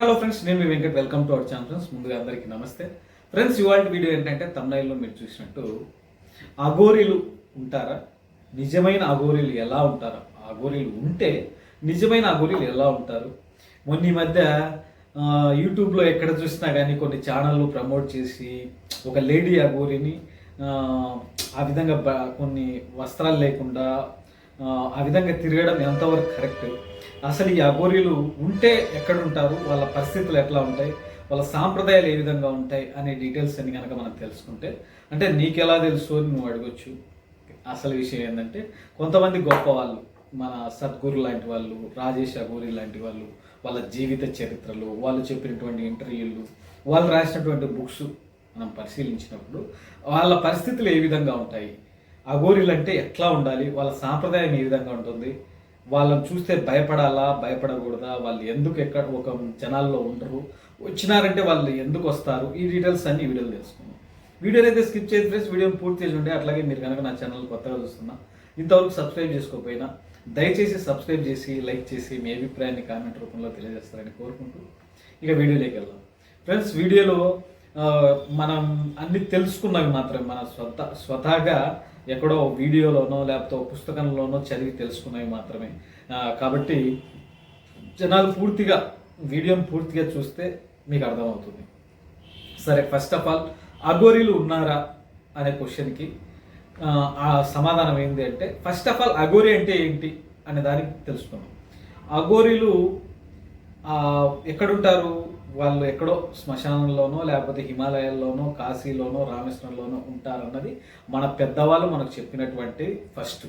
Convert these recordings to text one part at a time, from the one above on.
Hello friends నేను మీ Venkat. Welcome to our channel friends ముందుగా అందరికీ నమస్తే. ఫ్రెండ్స్ ఇవాళ వీడియో ఏంటంటే తమిళలో మీరు చూసినట్టు అఘోరీలు ఉంటారా? నిజమైన అఘోరీలు ఎలా ఉంటారా? అఘోరీలు ఉంటే నిజమైన అఘోరీలు ఎలా ఉంటారు? మొన్న ఈ మధ్య యూట్యూబ్లో ఎక్కడ చూసినా కానీ కొన్ని ఛానళ్ళు ప్రమోట్ చేసి ఒక లేడీ అఘోరిని ఆ, విధంగా కొన్ని వస్త్రాలు లేకుండా ఆ, విధంగా తిరగడం ఎంతవరకు కరెక్ట్? అసలు ఈ అఘోరీలు ఉంటే ఎక్కడ ఉంటారు వాళ్ళ పరిస్థితులు ఎట్లా ఉంటాయి? వాళ్ళ సాంప్రదాయాలు ఏ విధంగా ఉంటాయి? అనే డీటెయిల్స్ అన్ని కనుక మనం తెలుసుకుంటే అంటే నీకెలా తెలుసు అని నువ్వు అడగొచ్చు. అసలు విషయం ఏంటంటే కొంతమంది గొప్ప వాళ్ళు మన సద్గురు లాంటి వాళ్ళు రాజేష్ అఘోరి లాంటి వాళ్ళు వాళ్ళ జీవిత చరిత్రలు వాళ్ళు చెప్పినటువంటి ఇంటర్వ్యూలు వాళ్ళు రాసినటువంటి బుక్స్ మనం పరిశీలించినప్పుడు వాళ్ళ పరిస్థితులు ఏ విధంగా ఉంటాయి? అఘోరీలు అంటే ఎట్లా ఉండాలి? వాళ్ళ సాంప్రదాయం ఏ విధంగా ఉంటుంది? వాళ్ళని చూస్తే భయపడాలా? భయపడకూడదా? వాళ్ళు ఎందుకు ఎక్కడ ఒక జనాల్లో ఉండరు వచ్చినారంటే వాళ్ళు ఎందుకు వస్తారు? ఈ డీటెయిల్స్ అన్ని ఈ వీడియోలో తెలుసుకుందాం. వీడియోని అయితే స్కిప్ చేసి ఫ్రెండ్స్. వీడియోని పూర్తి చేసి ఉంటే అట్లాగే మీరు కనుక నా ఛానల్ కొత్తగా చూస్తున్నా ఇంతవరకు సబ్స్క్రైబ్ చేసుకోకపోయినా దయచేసి సబ్స్క్రైబ్ చేసి లైక్ చేసి మీ అభిప్రాయాన్ని కామెంట్ రూపంలో తెలియజేస్తారని కోరుకుంటూ ఇక వీడియోలోకి వెళ్దాం. ఫ్రెండ్స్ వీడియోలో మనం అన్ని తెలుసుకున్నవి మాత్రమే మన స్వత స్వతహాగా ఎక్కడో వీడియోలోనో లేకపోతే పుస్తకంలోనో చదివి తెలుసుకున్నవి మాత్రమే. కాబట్టి జనాలు పూర్తిగా వీడియోని పూర్తిగా చూస్తే మీకు అర్థమవుతుంది. సరే ఫస్ట్ ఆఫ్ ఆల్ అఘోరీలు ఉన్నారా అనే క్వశ్చన్కి ఆ, సమాధానం ఏంటి అంటే ఫస్ట్ ఆఫ్ ఆల్ అఘోరీ అంటే ఏంటి అనే దానికి తెలుసుకున్నాం అఘోరీలు ఎక్కడుంటారు? వాళ్ళు ఎక్కడో శ్మశానంలోనో లేకపోతే హిమాలయాల్లోనో కాశీలోనో రామేశ్వరంలోనో ఉంటారన్నది మన పెద్దవాళ్ళు మనకు చెప్పినటువంటి ఫస్ట్.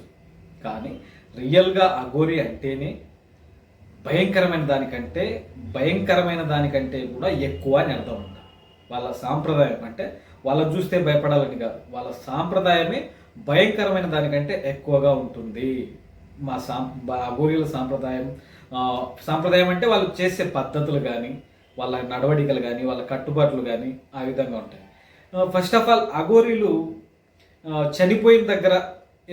కానీ రియల్గా అఘోరి అంటేనే భయంకరమైన దానికంటే భయంకరమైన దానికంటే కూడా ఎక్కువ అని అర్థం అంట. వాళ్ళ సాంప్రదాయం అంటే వాళ్ళు చూస్తే భయపడాలని కాదు. వాళ్ళ సాంప్రదాయమే భయంకరమైన దానికంటే ఎక్కువగా ఉంటుంది. మా సాం అఘోరీల సాంప్రదాయం సాంప్రదాయం అంటే వాళ్ళు చేసే పద్ధతులు కానీ వాళ్ళ నడవడికలు కానీ వాళ్ళ కట్టుబాట్లు కానీ ఆ విధంగా ఉంటాయి. ఫస్ట్ ఆఫ్ ఆల్ అఘోరీలు చనిపోయిన దగ్గర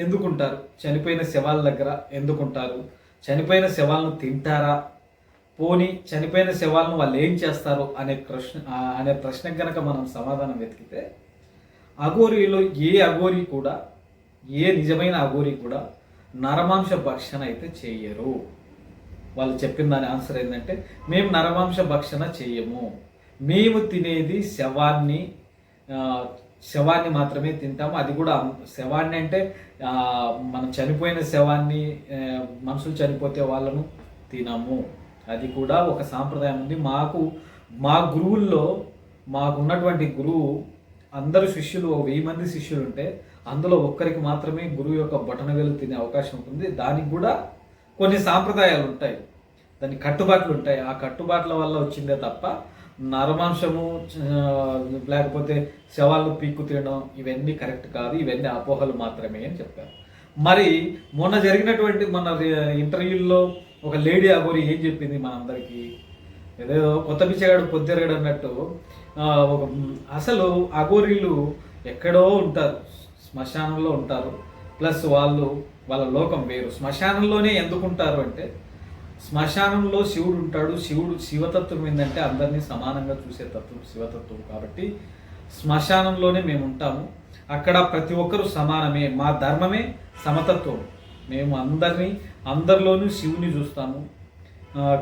ఎందుకుంటారు? చనిపోయిన శవాల దగ్గర ఎందుకుంటారు? చనిపోయిన శవాలను తింటారా? పోని చనిపోయిన శవాలను వాళ్ళు ఏం చేస్తారు? అనే ప్రశ్న అనే ప్రశ్నకు కనుక మనం సమాధానం వెతికితే అఘోరీలో ఏ అఘోరీ కూడా ఏ నిజమైన అఘోరీ కూడా నరమాంస భక్షణ అయితే చేయరు వాళ్ళు చెప్పిన దాని ఆన్సర్ ఏంటంటే మేము నరమాంస భక్షణ చెయ్యము మేము తినేది శవాన్ని శవాన్ని మాత్రమే తింటాము. అది కూడా శవాన్ని అంటే మనం చనిపోయిన శవాన్ని మనుషులు చనిపోతే వాళ్ళను తినము. అది కూడా ఒక సాంప్రదాయం ఉంది. మాకు మా గురువుల్లో మాకున్నటువంటి గురువు అందరు శిష్యులు వెయ్యి మంది శిష్యులు ఉంటే అందులో ఒక్కరికి మాత్రమే గురువు యొక్క బొటనవేలు తినే అవకాశం ఉంటుంది. దానికి కూడా కొన్ని సాంప్రదాయాలు ఉంటాయి దాని కట్టుబాట్లు ఉంటాయి ఆ కట్టుబాట్ల వల్ల వచ్చిందే తప్ప నరమాంసము లేకపోతే శవాలు పీక్కు తినడం ఇవన్నీ కరెక్ట్ కాదు. ఇవన్నీ అపోహలు మాత్రమే అని చెప్పారు. మరి మొన్న జరిగినటువంటి మన ఇంటర్వ్యూల్లో ఒక లేడీ అగోరి ఏం చెప్పింది మనందరికీ? ఏదో కొత్త పిచ్చగాడు పొద్దురగాడు అన్నట్టు ఒక అసలు అగోరీలు ఎక్కడో ఉంటారు. శ్మశానంలో ఉంటారు. ప్లస్ వాళ్ళు వాళ్ళ లోకం వేరు. శ్మశానంలోనే ఎందుకు ఉంటారు అంటే శ్మశానంలో శివుడు ఉంటాడు. శివుడు శివతత్వం ఏంటంటే అందరినీ సమానంగా చూసే తత్వం శివతత్వం కాబట్టి శ్మశానంలోనే మేము ఉంటాము. అక్కడ ప్రతి ఒక్కరూ సమానమే. మా ధర్మమే సమతత్వం. మేము అందరినీ అందరిలోనూ శివుని చూస్తాము.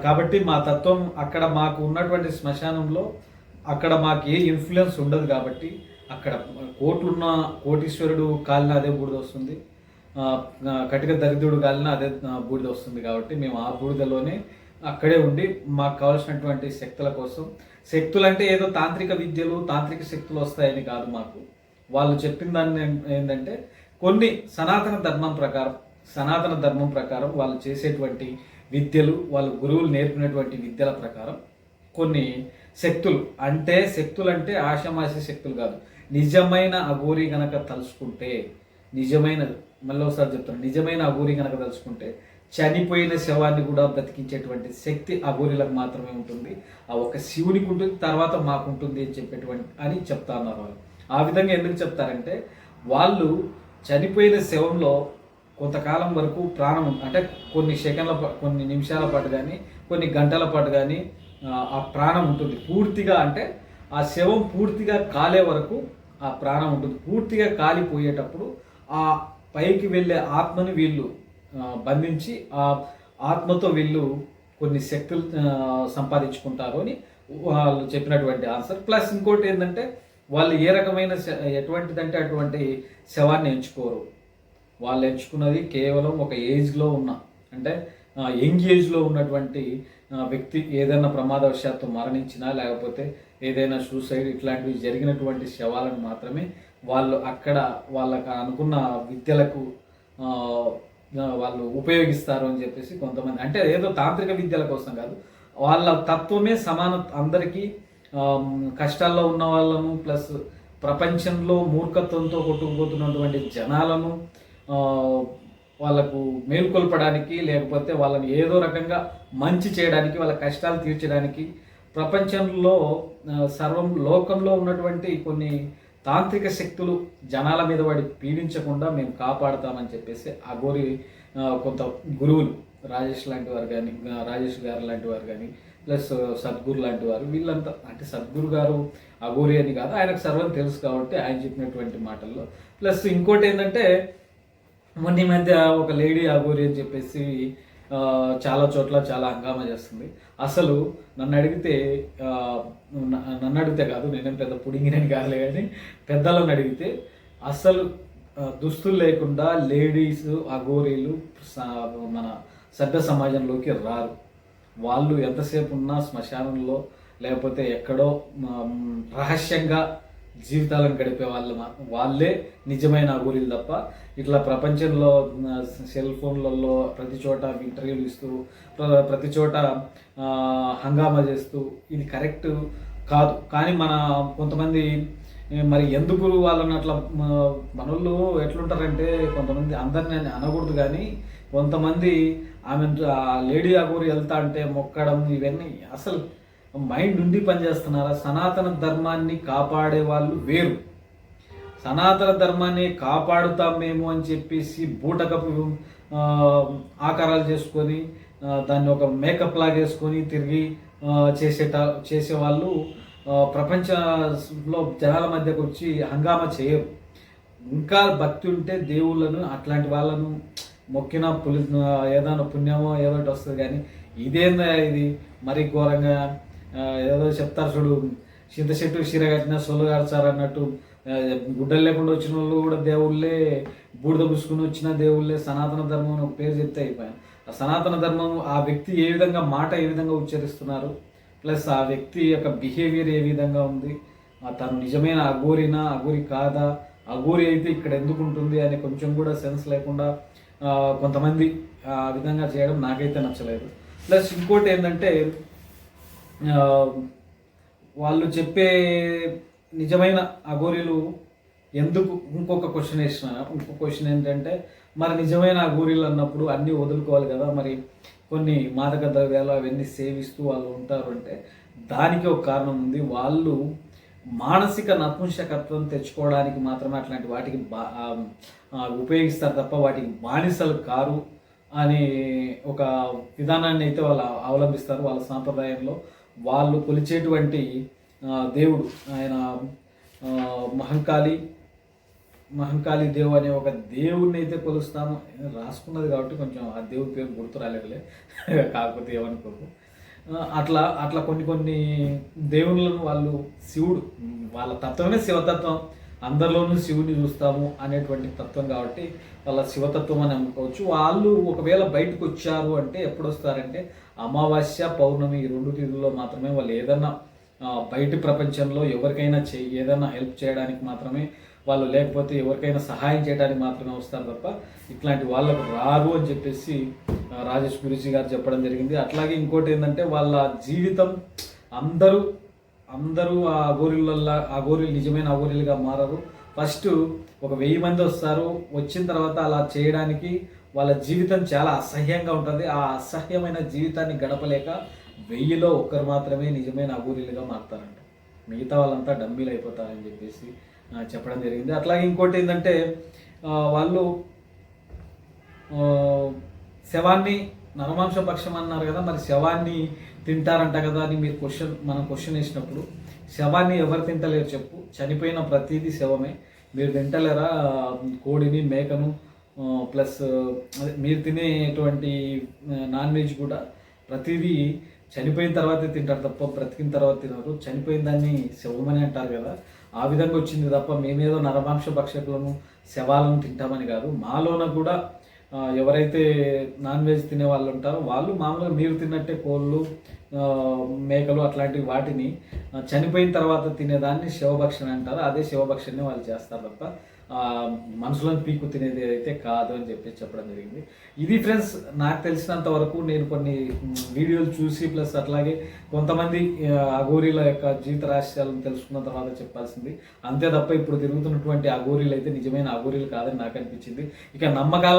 కాబట్టి మా తత్వం అక్కడ మాకు ఉన్నటువంటి శ్మశానంలో అక్కడ మాకు ఏ ఇన్ఫ్లుయెన్స్ ఉండదు కాబట్టి అక్కడ కోట్లున్న కోటీశ్వరుడు కాలిన అదే బూడిద వస్తుంది కటిక దరిద్రుడు కాలిన అదే బూడిద వస్తుంది కాబట్టి మేము ఆ బూడిదలోనే అక్కడే ఉండి మాకు కావాల్సినటువంటి శక్తుల కోసం. శక్తులు అంటే ఏదో తాంత్రిక విద్యలు తాంత్రిక శక్తులు వస్తాయని కాదు మాకు. వాళ్ళు చెప్పిన దాన్ని ఏం- ఏంటంటే కొన్ని సనాతన ధర్మం ప్రకారం సనాతన ధర్మం ప్రకారం వాళ్ళు చేసేటువంటి విద్యలు వాళ్ళ గురువులు నేర్పినటువంటి విద్యల ప్రకారం కొన్ని శక్తులు. అంటే శక్తులు అంటే ఆషమాషి శక్తులు కాదు. నిజమైన అఘోరి గనక తలుచుకుంటే నిజమైన మళ్ళీ ఒకసారి చెప్తాను నిజమైన అఘోరి కనుక తలుచుకుంటే చనిపోయిన శవాన్ని కూడా బ్రతికించేటువంటి శక్తి అఘోరిలకు మాత్రమే ఉంటుంది. ఆ ఒక శివునికి ఉంటుంది తర్వాత మాకు ఉంటుంది అని చెప్పేటువంటి అని చెప్తా ఉన్నారు వాళ్ళు. ఆ విధంగా ఎందుకు చెప్తారంటే వాళ్ళు చనిపోయిన శవంలో కొంతకాలం వరకు ప్రాణం అంటే కొన్ని సెకండ్ల కొన్ని నిమిషాల పాటు కానీ కొన్ని గంటల పాటు కానీ ఆ, ఆ ప్రాణం ఉంటుంది. పూర్తిగా అంటే ఆ శవం పూర్తిగా కాలే వరకు ఆ ప్రాణం ఉంటుంది. పూర్తిగా కాలిపోయేటప్పుడు ఆ పైకి వెళ్ళే ఆత్మని వీళ్ళు బంధించి ఆ ఆత్మతో వీళ్ళు కొన్ని శక్తులు సంపాదించుకుంటారు అని వాళ్ళు చెప్పినటువంటి ఆన్సర్. ప్లస్ ఇంకోటి ఏంటంటే వాళ్ళు ఏ రకమైన ఎటువంటిదంటే అటువంటి శవాన్ని ఎంచుకోరు. వాళ్ళు ఎంచుకున్నది కేవలం ఒక ఏజ్లో ఉన్న అంటే యంగ్ ఏజ్లో ఉన్నటువంటి వ్యక్తి ఏదైనా ప్రమాదవశాత్తు మరణించినా లేకపోతే ఏదైనా సూసైడ్ ఇట్లాంటివి జరిగినటువంటి శవాలను మాత్రమే వాళ్ళు అక్కడ వాళ్ళకు అనుకున్న విద్యలకు వాళ్ళు ఉపయోగిస్తారు అని చెప్పేసి కొంతమంది అంటే ఏదో తాంత్రిక విద్యల కోసం కాదు వాళ్ళ తత్వమే సమాన అందరికీ కష్టాల్లో ఉన్న వాళ్ళను ప్లస్ ప్రపంచంలో మూర్ఖత్వంతో కొట్టుకుపోతున్నటువంటి జనాలను వాళ్ళకు మేల్కొల్పడానికి లేకపోతే వాళ్ళని ఏదో రకంగా మంచి చేయడానికి వాళ్ళ కష్టాలు తీర్చడానికి ప్రపంచంలో సర్వం లోకంలో ఉన్నటువంటి కొన్ని తాంత్రిక శక్తులు జనాల మీద వాడి పీడించకుండా మేము కాపాడుతామని చెప్పేసి అఘోరి కొంత గురువులు రాజేష్ లాంటి వారు కానీ రాజేష్ గారు లాంటి వారు కానీ ప్లస్ సద్గురు లాంటి వారు వీళ్ళంతా అంటే సద్గురు గారు అఘోరి అని కాదు ఆయనకు సర్వం తెలుసు కాబట్టి ఆయన చెప్పినటువంటి మాటల్లో. ప్లస్ ఇంకోటి ఏంటంటే మొన్న మధ్య ఒక లేడీ అఘోరి అని చెప్పేసి చాలా చోట్ల చాలా హంగామా చేస్తుంది. అసలు నన్ను అడిగితే నన్ను అడిగితే కాదు నేనేం పెద్ద పుడింగినని కాదులే కానీ పెద్దలను అడిగితే అసలు దుస్తులు లేకుండా లేడీస్ అఘోరీలు మన సభ్య సమాజంలోకి రారు. వాళ్ళు ఎంతసేపు ఉన్నా శ్మశానంలో లేకపోతే ఎక్కడో రహస్యంగా జీవితాలను గడిపే వాళ్ళు వాళ్ళే నిజమైన అఘోరీలు తప్ప ఇట్లా ప్రపంచంలో సెల్ ఫోన్లలో ప్రతి చోట ఇంటర్వ్యూలు ఇస్తూ ప్రతి చోట హంగామా చేస్తూ ఇది కరెక్ట్ కాదు. కానీ మన కొంతమంది మరి ఎందుకు వాళ్ళని అట్లా మనోళ్ళు ఎట్లుంటారంటే కొంతమంది అందరిని అనకూడదు కానీ కొంతమంది ఆమె ఆ లేడీ అగూరి వెళ్తా అంటే మొక్కడం ఇవన్నీ అసలు మైండ్ ఉండి పనిచేస్తున్నారా? సనాతన ధర్మాన్ని కాపాడే వాళ్ళు వేరు. సనాతన ధర్మాన్ని కాపాడుతాం మేము అని చెప్పేసి బూటకపు ఆకారాలు చేసుకొని దాన్ని ఒక మేకప్ లాగేసుకొని తిరిగి చేసేట చేసేవాళ్ళు ప్రపంచంలో జనాల మధ్యకు వచ్చి హంగామా చేయరు. ఇంకా భక్తి ఉంటే దేవుళ్ళను అట్లాంటి వాళ్ళను మొక్కిన పులి ఏదైనా పుణ్యమో ఏదో వస్తుంది కానీ ఇదేందా ఇది? మరీ ఘోరంగా ఏదో చెప్తారు చూడు చింత చెట్టు చీర కట్టిన సొల్లు కాల్చారు అన్నట్టు. గుడ్డలు లేకుండా వచ్చిన వాళ్ళు కూడా దేవుళ్ళే బూడిద పుసుకుని వచ్చిన దేవుళ్ళే సనాతన ధర్మం అని ఒక పేరు చెప్తే అయిపోయాను ఆ సనాతన ధర్మం ఆ వ్యక్తి ఏ విధంగా మాట ఏ విధంగా ఉచ్చరిస్తున్నారు? ప్లస్ ఆ వ్యక్తి యొక్క బిహేవియర్ ఏ విధంగా ఉంది? తను నిజమైన అఘోరినా అఘోరి కాదా? అఘోరి అయితే ఇక్కడ ఎందుకు ఉంటుంది అనే కొంచెం కూడా సెన్స్ లేకుండా కొంతమంది ఆ విధంగా చేయడం నాకైతే నచ్చలేదు. ప్లస్ ఇంకోటి ఏంటంటే వాళ్ళు చెప్పే నిజమైన అఘోరీలు ఎందుకు ఇంకొక క్వశ్చన్ వేసిన ఇంకొక క్వశ్చన్ ఏంటంటే మరి నిజమైన అఘోరీలు అన్నప్పుడు అన్నీ వదులుకోవాలి కదా మరి కొన్ని మాదక ద్రవ్యాలు అవన్నీ సేవిస్తూ వాళ్ళు ఉంటారు అంటే దానికి ఒక కారణం ఉంది. వాళ్ళు మానసిక నపుంసకత్వం తెచ్చుకోవడానికి మాత్రమే అట్లాంటి వాటికి బా ఉపయోగిస్తారు తప్ప వాటికి బానిసలు కారు అనే ఒక విధానాన్ని అయితే వాళ్ళు అవలంబిస్తారు వాళ్ళ సాంప్రదాయంలో. వాళ్ళు కొలిచేటువంటి దేవుడు ఆయన మహంకాళి మహంకాళి దేవు అనే ఒక దేవుడిని అయితే కొలుస్తాము రాసుకున్నది కాబట్టి కొంచెం ఆ దేవుడి పేరు గుర్తు రాలేదులే. కాకపోతే ఏమనుకోకు అట్లా అట్లా కొన్ని కొన్ని దేవుళ్ళను వాళ్ళు శివుడు వాళ్ళ తత్వమే శివతత్వం. అందరిలోనూ శివుని చూస్తాము అనేటువంటి తత్వం కాబట్టి వాళ్ళ శివతత్వం అని అనుకోవచ్చు. వాళ్ళు ఒకవేళ బయటకు వచ్చారు అంటే ఎప్పుడు వస్తారంటే అమావాస్య పౌర్ణమి ఈ రెండు తిథుల్లో మాత్రమే వాళ్ళు ఏదన్నా బయటి ప్రపంచంలో ఎవరికైనా చే ఏదైనా హెల్ప్ చేయడానికి మాత్రమే వాళ్ళు లేకపోతే ఎవరికైనా సహాయం చేయడానికి మాత్రమే వస్తారు తప్ప ఇట్లాంటి వాళ్ళకు రారు అని చెప్పేసి రాజేష్ గురుజీ గారు చెప్పడం జరిగింది. అట్లాగే ఇంకోటి ఏంటంటే వాళ్ళ జీవితం అందరూ అందరూ ఆ గోరీలల్లా ఆ గోరీలు నిజమైన అగోరీలుగా మారరు. ఫస్ట్ ఒక వెయ్యి మంది వస్తారు వచ్చిన తర్వాత అలా చేయడానికి వాళ్ళ జీవితం చాలా అసహ్యంగా ఉంటుంది. ఆ అసహ్యమైన జీవితాన్ని గడపలేక వెయ్యిలో ఒక్కరు మాత్రమే నిజమైన అఘోరీలుగా మారుతారంట. మిగతా వాళ్ళంతా డమ్మీలు అయిపోతారని చెప్పేసి చెప్పడం జరిగింది. అట్లాగే ఇంకోటి ఏంటంటే వాళ్ళు శవాన్ని నరమాంస పక్షం అన్నారు కదా మరి శవాన్ని తింటారంట కదా అని మీరు క్వశ్చన్ మనం క్వశ్చన్ వేసినప్పుడు శవాన్ని ఎవరు తింటలేరు చెప్పు. చనిపోయిన ప్రతిదీ శవమే. మీరు తింటలేరా? కోడిని మేకను ప్లస్ అదే మీరు తినేటువంటి నాన్ వెజ్ కూడా ప్రతిదీ చనిపోయిన తర్వాతే తింటారు తప్ప బ్రతికిన తర్వాత తినరు. చనిపోయిన దాన్ని శవమని అంటారు కదా ఆ విధంగా వచ్చింది తప్ప మేమేదో నరమాంస భక్షకులను శవాలను తింటామని కాదు. మాలోన కూడా ఎవరైతే నాన్ వెజ్ తినే వాళ్ళు ఉంటారో వాళ్ళు మామూలుగా మీరు తిన్నట్టే కోళ్ళు మేకలు అట్లాంటి వాటిని చనిపోయిన తర్వాత తినేదాన్ని శివభక్షణ అంటారు. అదే శివభక్షణని వాళ్ళు చేస్తారు తప్ప మనుషులను పీకు తినేది అయితే కాదు అని చెప్పి చెప్పడం జరిగింది. ఇది ఫ్రెండ్స్ నాకు తెలిసినంత వరకు నేను కొన్ని వీడియోలు చూసి ప్లస్ అట్లాగే కొంతమంది అఘోరీల యొక్క జీవిత రహస్యాలను తెలుసుకున్న తర్వాత చెప్పాల్సింది. అంతే తప్ప ఇప్పుడు తిరుగుతున్నటువంటి అఘోరీలు అయితే నిజమైన అఘోరీలు కాదని నాకు అనిపించింది. ఇక నమ్మకాల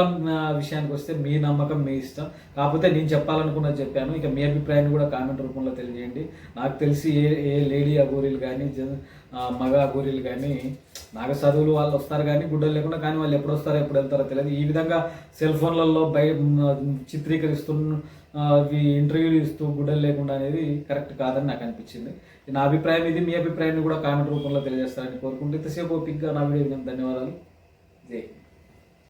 విషయానికి వస్తే మీ నమ్మకం మీ ఇష్టం. కాకపోతే నేను చెప్పాలనుకున్నది చెప్పాను. ఇక మీ అభిప్రాయాన్ని కూడా కామెంట్ రూపంలో తెలియజేయండి. నాకు తెలిసి ఏ ఏ లేడీ అఘోరీలు కానీ మగ అఘోరీలు కానీ నాగ చదువులు వాళ్ళు వస్తారు కానీ గుడ్డలు లేకుండా కానీ వాళ్ళు ఎప్పుడు వస్తారో ఎప్పుడు వెళ్తారో తెలియదు. ఈ విధంగా సెల్ ఫోన్లలో బయ చిత్రీకరిస్తూ ఇంటర్వ్యూలు ఇస్తూ గుడ్డలు లేకుండా అనేది కరెక్ట్ కాదని నాకు అనిపించింది. నా అభిప్రాయం ఇది మీ అభిప్రాయాన్ని కూడా కామెంట్ రూపంలో తెలియజేస్తారని కోరుకుంటే ఇంతసేపు ఓపిక్గా నా వీడియో ధన్యవాదాలు. జై